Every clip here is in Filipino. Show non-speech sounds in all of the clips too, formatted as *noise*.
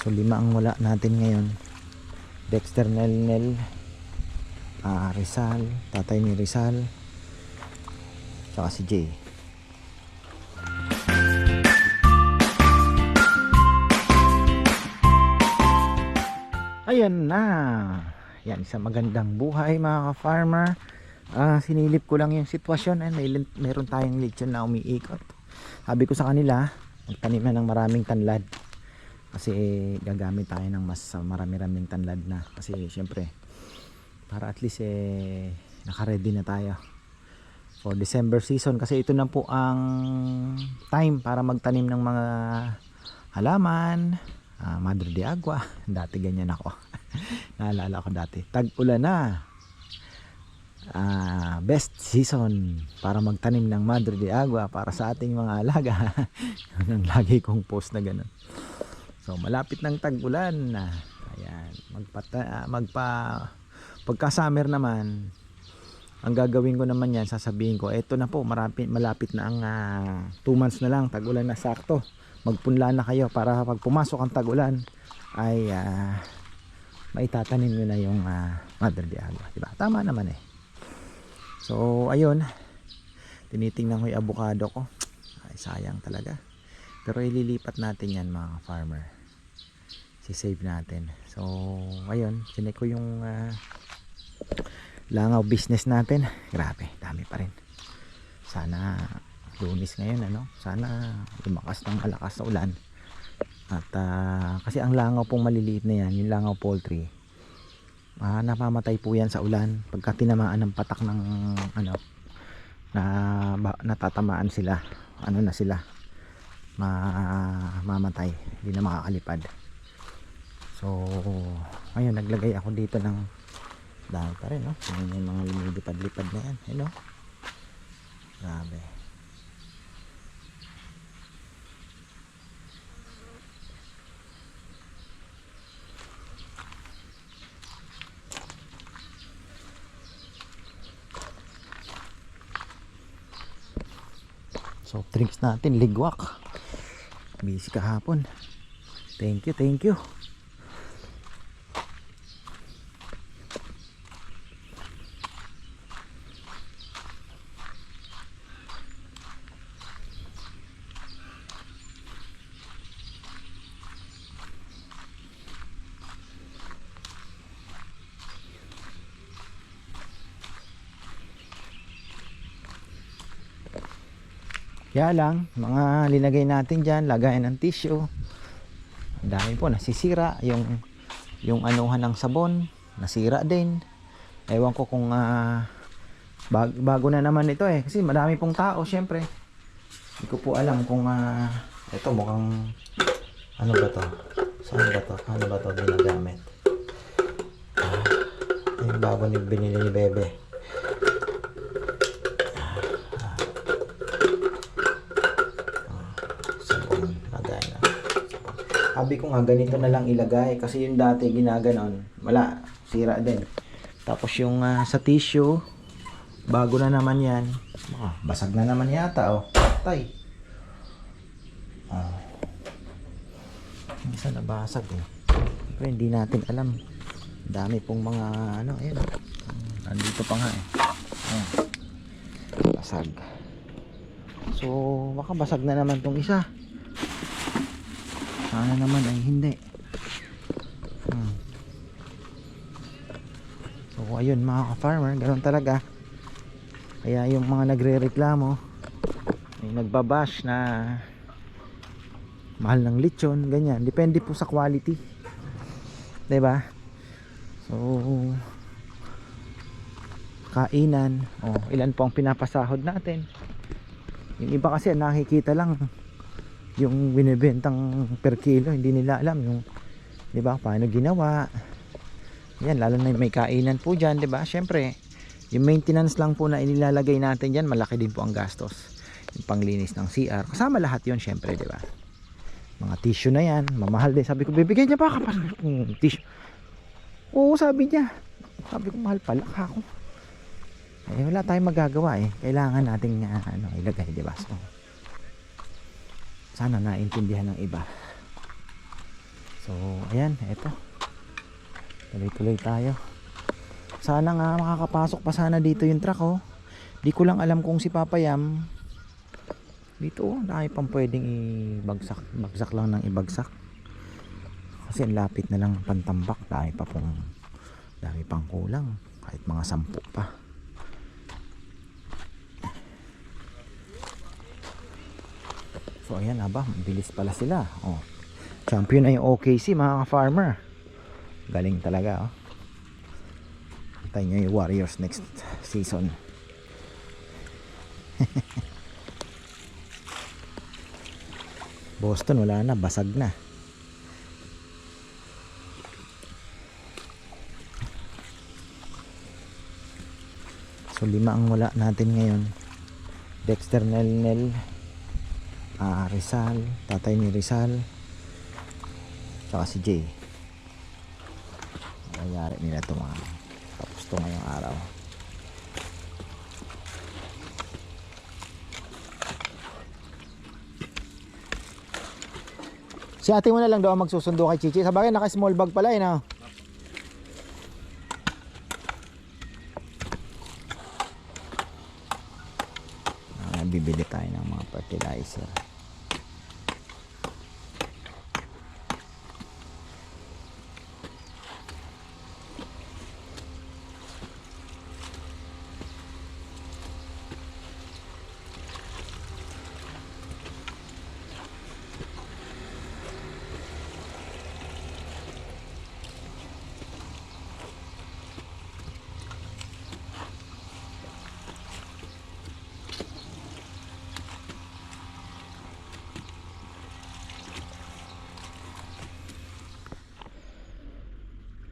So lima ang wala natin ngayon. Dexter Nelnel, ah Rizal, tatay ni Rizal, tsaka si Jay. Ayan na. Yan, isang magandang buhay mga ka-farmer. Ah, sinilip ko lang yung sitwasyon. Ay, may, lin- meron tayong lechon na umiikot. Sabi ko sa kanila, magtanim na ng maraming tanlad. Kasi gagamit tayo ng mas marami-raming tanlad na. Kasi syempre, para at least eh, naka-ready na tayo for December season. Kasi ito na po ang time para magtanim ng mga halaman, ah, Madre de Agua. *laughs* Dati ganyan ako. *laughs* Naalala ko dati. Tag-ulan na. Ah, best season para magtanim ng Madre de Agua para sa ating mga alaga. *laughs* Ang lagi kong post na ganun. So malapit ng tag-ulan na. Ayan, magpata ah, magpa pagka summer naman ang gagawin ko naman yan, sasabihin ko, eto na po, marapit, malapit na ang 2 months na lang, tag-ulan na sakto. Magpunla na kayo para pag pumasok ang tag-ulan, ay ah, maitatanim nyo na yung uh, mother de agua. Diba? Tama naman eh. So, ayun. Tinitingnan ko yung avocado ko. Ay, sayang talaga. Pero ililipat natin yan mga farmer. Si-save natin. So, ayun. Sinek ko yung ah, langaw business natin. Grabe, dami pa rin. Sana lunis ngayon ano. Sana lumakas ng malakas sa ulan. At ah, kasi ang langaw pong maliliit na yan, yung langaw poultry, ah, namamatay po yan sa ulan pagka tinamaan ng patak ng ano na ba, natatamaan sila. Ano na sila? Ma, mamatay. Hindi na makakalipad. So, ayun, naglagay ako dito ng dami pa rin, no? Yan yung mga lumilipad-lipad na yan. Hello? Grabe. So, drinks natin, ligwak. Busy kahapon. Thank you, thank you. Kaya lang, mga linagay natin dyan, lagayan ng tissue. Ang dami po, nasisira. Yung, yung anuhan ng sabon, nasira din. Ewan ko kung ah, bag, bago na naman ito eh. Kasi madami pong tao, syempre. Hindi ko po alam kung ah, ito mukhang ano ba to? Saan ba to? Ano ba to ginagamit? Ah, yung bago ni binili ni Bebe. Sabi ko nga ganito na lang ilagay. Kasi yung dati ginaganon wala sira din. Tapos yung ah, sa tissue bago na naman yan. Ah, basag na naman yata oh. Tay. Ah. isa na basag eh. Pero hindi natin alam. Dami pong mga ano ayun nandito pa nga eh. Ayan. basag. So, baka basag na naman tong isa. Sana naman ay hindi. Hmm. So, ayun mga ka-farmer, ganun talaga. Kaya yung mga nagre-reklamo, may nagbabash na mahal ng lechon, ganyan. Depende po sa quality. 'Di ba? So, kainan, oh, ilan po ang pinapasahod natin. Yung iba kasi nakikita lang yung binibentang per kilo, hindi nila alam yung 'di ba paano ginawa. Yan lalo na may kainan po diyan, 'di ba? Syempre, yung maintenance lang po na inilalagay natin diyan, malaki din po ang gastos. Yung panglinis ng CR, kasama lahat 'yon syempre, 'di ba? Mga tissue na 'yan, mamahal din. Sabi ko, bibigyan niya pa kapag mm, tissue. Oo, sabi niya. Sabi ko, mahal pala ako eh wala tayong magagawa eh kailangan nating uh, ano, ilagay di ba so, sana naintindihan ng iba so ayan, eto. Tuloy-tuloy tayo. Sana nga makakapasok pa sana dito yung truck oh. Di ko lang alam kung si Papa Yam dito oh, dami pang pwedeng ibagsak. Bagsak lang ng ibagsak. Kasi ang lapit na lang pantambak. Dami pa pong dami pang kulang. Kahit mga sampu pa. So ayan aba, bilis pala sila. Oh. Champion ay OKC mga ka-farmer. Galing talaga oh. Tayo nyo Warriors next season. *laughs* Boston wala na, basag na. So lima ang wala natin ngayon. Dexter Nelnel, ah Rizal, tatay ni Rizal, saka si Jay. Nangyari nila ito mga tapos to ngayong araw. Si ate mo na lang daw magsusundo kay Chichi. Sa bagay, naka small bag pala eh, no? Ah, bibili tayo ng mga fertilizer.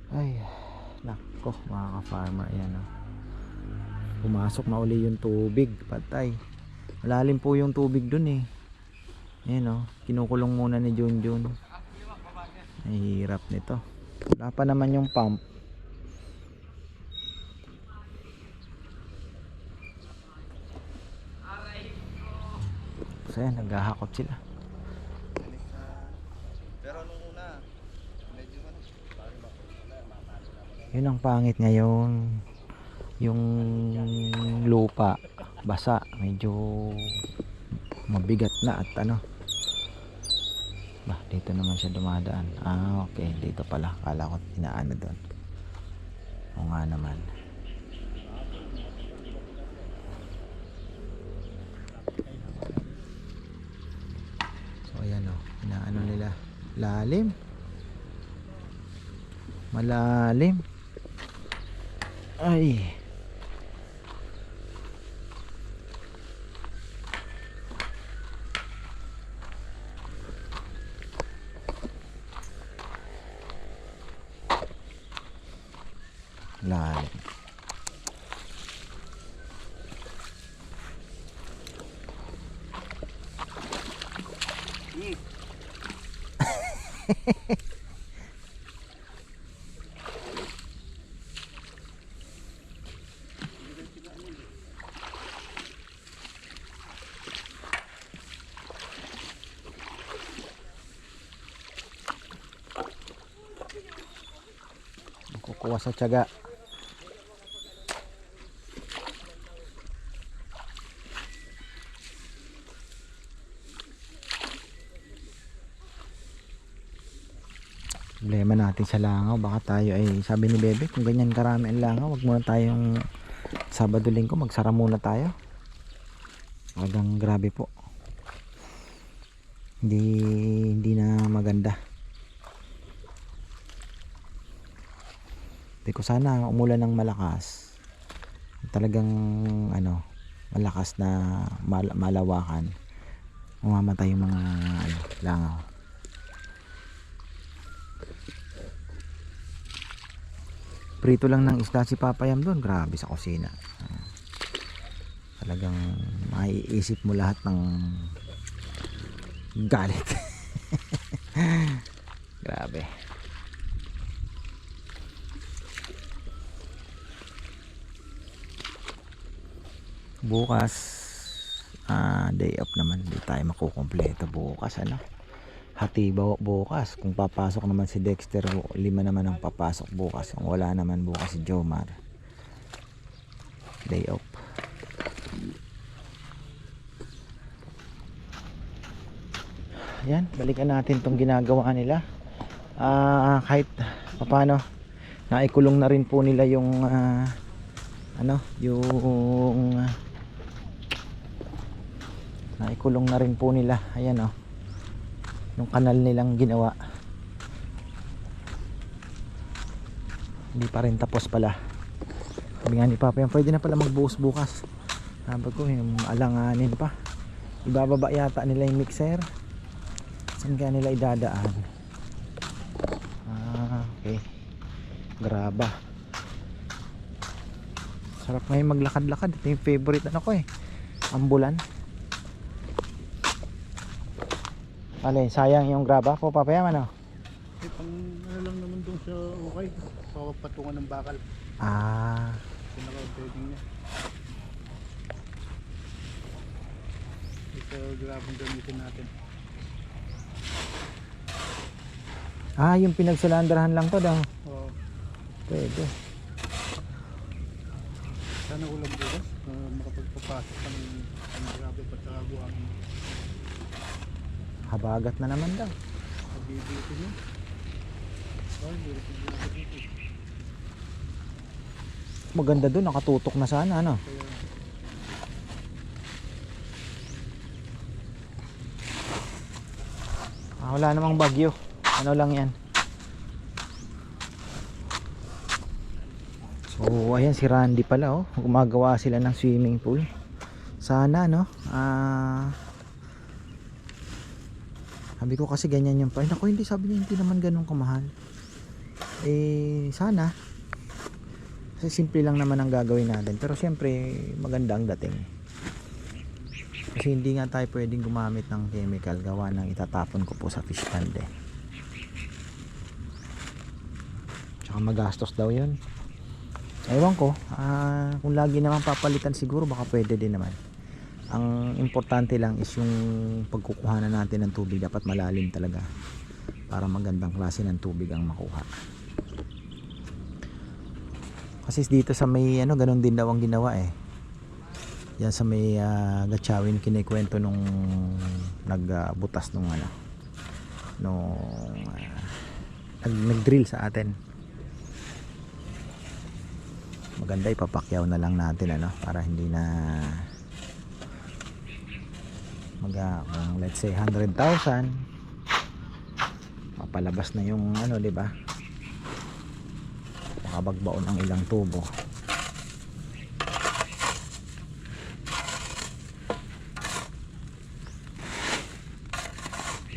Ay, nako mga ka-farmer yan oh. Pumasok na uli yung tubig, patay. Malalim po yung tubig dun eh. Ayan oh, kinukulong muna ni Junjun. Hirap nito. Wala pa naman yung pump. So yan, naghahakot sila. Pero nung una, medyo ano, Yun ang pangit ngayon. Yung lupa, basa, medyo mabigat na at ano. Bah, dito naman siya dumadaan. Ah, okay. Dito pala. Kala ko inaano doon. O nga naman. So, ayan o. Inaano nila. Lalim. Malalim. Ay. Lalim. *laughs* Kukuha sa tiyaga. Problema natin sa langaw. Baka tayo ay, sabi ni Bebe, kung ganyan karami ang langaw, wag muna tayong Sabado linggo, magsara muna tayo. Talagang grabe po. Hindi, hindi na maganda. Hindi ko sana umulan ng malakas. Talagang ano, malakas na mal- malawakan. Mamamatay yung mga ano, langaw. Prito lang ng isda si Papayam doon. Grabe sa kusina. Talagang maiisip mo lahat ng galit. *laughs* Grabe. Bukas ah day off naman. Hindi tayo makukumpleto bukas ano. hati bu- bukas. Kung papasok naman si Dexter, lima naman ang papasok bukas. Kung wala naman bukas si Jomar. Day off. Yan, balikan natin tong ginagawa nila. Ah, kahit paano naikulong na rin po nila yung ah, ano, yung ah, naikulong na rin po nila. Ayan oh. Yung kanal nilang ginawa. Hindi pa rin tapos pala. Sabi nga ni Papa yan, pwede na pala magbuhos bukas. Sabi ko, yung alanganin pa. Ibababa yata nila yung mixer. Saan kaya nila idadaan? Ah, okay. Graba. Sarap ngayon maglakad-lakad. Ito yung favorite ano ko eh. Ambulan. Alin, sayang yung graba po papayam ano? Eh, pang ano lang naman doon sa okay. Papatungan ng bakal. Ah, Pinaka-bedding niya. Ito grabong gamitin natin. ah yung pinagsulandrahan lang to daw. Oo. Pwede. Sana ulam bukas. Uh, makapagpapasok ka ng grabe pagkakaguan. Habagat na naman daw. Maganda doon, nakatutok na sana ano. Ah, wala namang bagyo. Ano lang yan. So, ayan si Randy pala oh. Gumagawa sila ng swimming pool. Sana no. Ah Sabi ko kasi ganyan yung price. Ako hindi sabi niya hindi naman ganun kamahal. Eh sana. Kasi simple lang naman ang gagawin natin. Pero siyempre maganda ang dating. Kasi hindi nga tayo pwedeng gumamit ng chemical gawa ng itatapon ko po sa fish pond eh. Tsaka magastos daw yun. Ewan ko, ah, kung lagi naman papalitan siguro baka pwede din naman. Ang importante lang is yung pagkukuhanan natin ng tubig dapat malalim talaga para magandang klase ng tubig ang makuha. Kasi dito sa may ano ganun din daw ang ginawa eh. Yan sa may uh, Gatchawin kinikwento nung nagbutas nung ano nung ah, nag, nag-drill sa atin. Maganda ipapakyaw na lang natin ano para hindi na mag ah, kung let's say 100,000 mapalabas na yung ano 'di ba? Makabagbaon ang ilang tubo.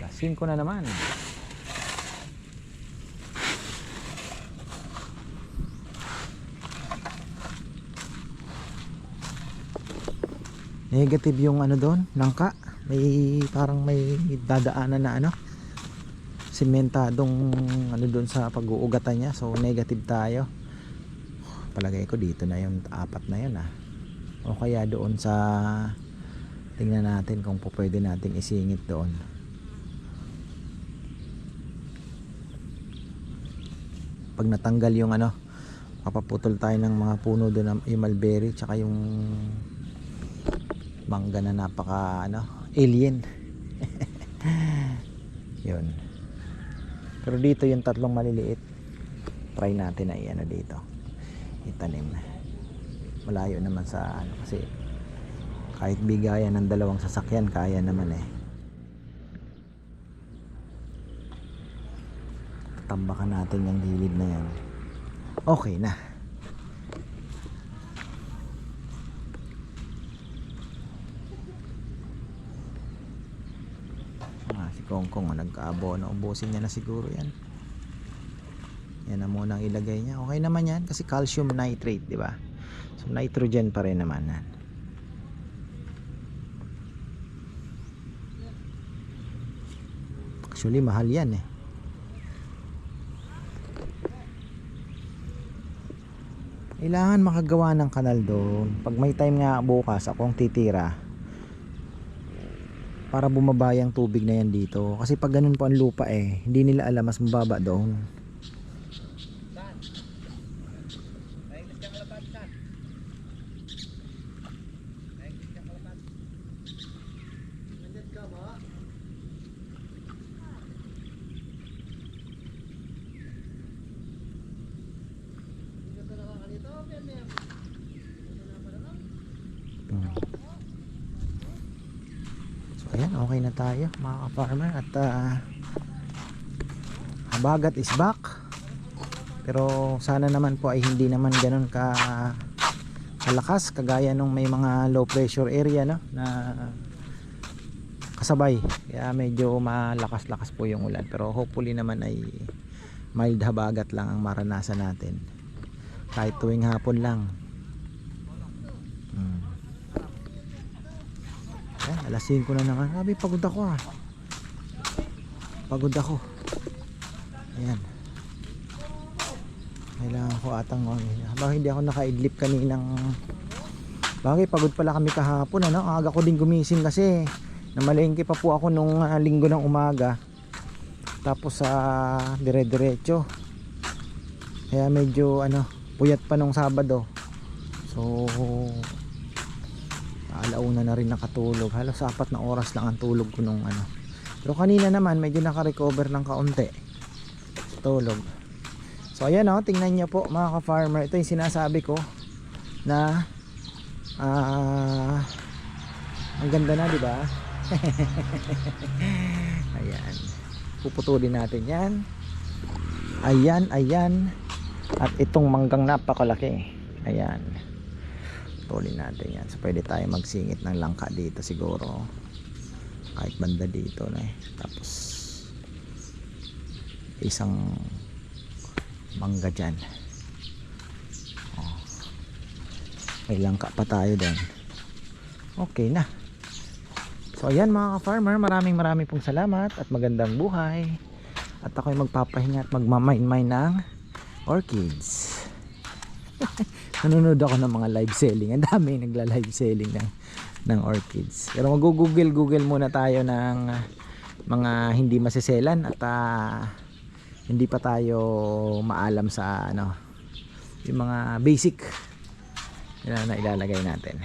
Lasin ko na naman. Negative yung ano doon, langka. May parang may dadaanan na ano. Sementadong ano doon sa pag-uugatan niya. So negative tayo. Palagay ko dito na yung apat na yun ah. O kaya doon sa tingnan natin kung po pwede nating isingit doon. Pag natanggal yung ano, papaputol tayo ng mga puno doon ng yung mulberry tsaka yung mangga na napaka ano, alien. *laughs* yun. Pero dito yung tatlong maliliit. Try natin na i-ano dito. Itanim. Malayo naman sa ano kasi kahit bigayan ng dalawang sasakyan kaya naman eh. Tambakan natin yung gilid na yan. Okay na. Ah, si Kongkong oh, nagkaabono. Ubusin niya na siguro yan. Yan na muna ang ilagay niya. Okay naman yan kasi calcium nitrate, di ba? So nitrogen pa rin naman yan. Actually, mahal yan eh. Kailangan makagawa ng kanal doon. Pag may time nga bukas, akong titira, para bumaba yung tubig na yan dito. Kasi pag ganun po ang lupa eh, hindi nila alam mas mababa doon. Naingit ka kalapad saan? Naingit ka kalapad. Nandyan ka ba? Hindi ka nakakalito, Pem Pem. Hmm. So ayan, okay na tayo mga ka-farmer. At ah, habagat is back. Pero sana naman po ay hindi naman ganun ka kalakas kagaya nung may mga low pressure area no na kasabay. Kaya medyo malakas-lakas po yung ulan. Pero hopefully naman ay mild habagat lang ang maranasan natin. Kahit tuwing hapon lang hmm. Ayan, alas 5 na naman. Sabi, pagod ako ah. Pagod ako. Ayan. Kailangan ko atang oh, habang hindi ako nakaidlip kaninang Bagay, pagod pala kami kahapon ano. Aga ko din gumising kasi namalengke pa po ako nung ah, linggo ng umaga. Tapos sa dire-diretso. Kaya medyo ano, puyat pa nung Sabado. So alauna na rin nakatulog. Halos apat na oras lang ang tulog ko nung ano. Pero kanina naman medyo naka-recover ng kaunti. Tulog. So ayan o tingnan nyo po mga ka-farmer. Ito yung sinasabi ko na ah ang ganda na di ba? *laughs* Ayan. Puputulin natin yan. Ayan ayan. At itong manggang napakalaki. Ayan putulin natin yan. So pwede tayo magsingit ng langka dito siguro. Kahit banda dito na eh. tapos isang mangga dyan. Oh. may langka pa tayo din okay na. So ayan mga ka-farmer maraming maraming pong salamat at magandang buhay. At ako'y magpapahinga at magmamain-main ng orchids *laughs* nanonood ako ng mga live selling. Ang dami nagla live selling ng ng orchids. Pero mag-google google muna tayo ng ah, mga hindi masiselan at ah, hindi pa tayo maalam sa ano yung mga basic na, na ilalagay natin.